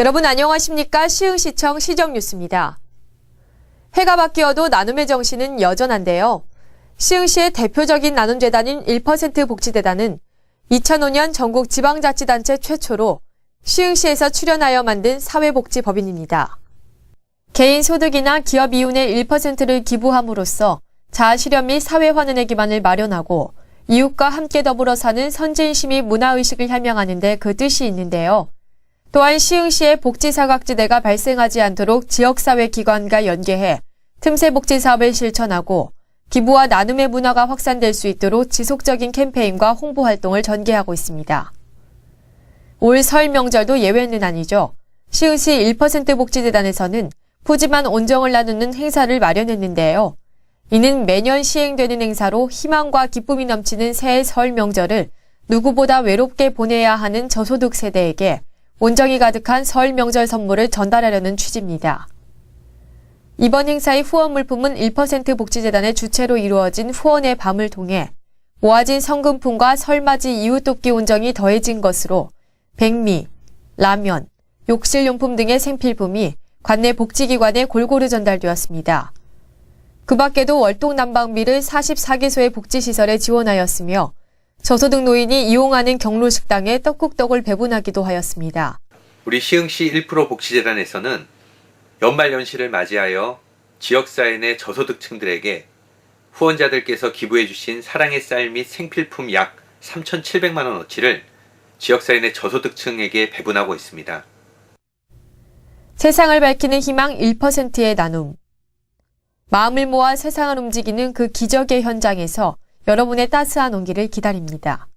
여러분 안녕하십니까? 시흥시청 시정뉴스입니다. 해가 바뀌어도 나눔의 정신은 여전한데요. 시흥시의 대표적인 나눔재단인 1% 복지재단은 2005년 전국 지방자치단체 최초로 시흥시에서 출연하여 만든 사회복지법인입니다. 개인 소득이나 기업 이윤의 1%를 기부함으로써 자아실현 및 사회환원의 기반을 마련하고 이웃과 함께 더불어 사는 선진시민 문화의식을 향명하는 데 그 뜻이 있는데요. 또한 시흥시의 복지사각지대가 발생하지 않도록 지역사회 기관과 연계해 틈새 복지 사업을 실천하고 기부와 나눔의 문화가 확산될 수 있도록 지속적인 캠페인과 홍보 활동을 전개하고 있습니다. 올 설 명절도 예외는 아니죠. 시흥시 1% 복지재단에서는 푸짐한 온정을 나누는 행사를 마련했는데요. 이는 매년 시행되는 행사로 희망과 기쁨이 넘치는 새해 설 명절을 누구보다 외롭게 보내야 하는 저소득 세대에게 온정이 가득한 설 명절 선물을 전달하려는 취지입니다. 이번 행사의 후원 물품은 1% 복지재단의 주체로 이루어진 후원의 밤을 통해 모아진 성금품과 설맞이 이웃 돕기 온정이 더해진 것으로 백미, 라면, 욕실용품 등의 생필품이 관내 복지기관에 골고루 전달되었습니다. 그 밖에도 월동 난방비를 44개소의 복지시설에 지원하였으며 저소득 노인이 이용하는 경로 식당에 떡국떡을 배분하기도 하였습니다. 우리 시흥시 1% 복지재단에서는 연말연시를 맞이하여 지역사회 내 저소득층들에게 후원자들께서 기부해 주신 사랑의 쌀 및 생필품 약 3,700만 원어치를 지역사회 내 저소득층에게 배분하고 있습니다. 세상을 밝히는 희망 1%의 나눔. 마음을 모아 세상을 움직이는 그 기적의 현장에서 여러분의 따스한 온기를 기다립니다.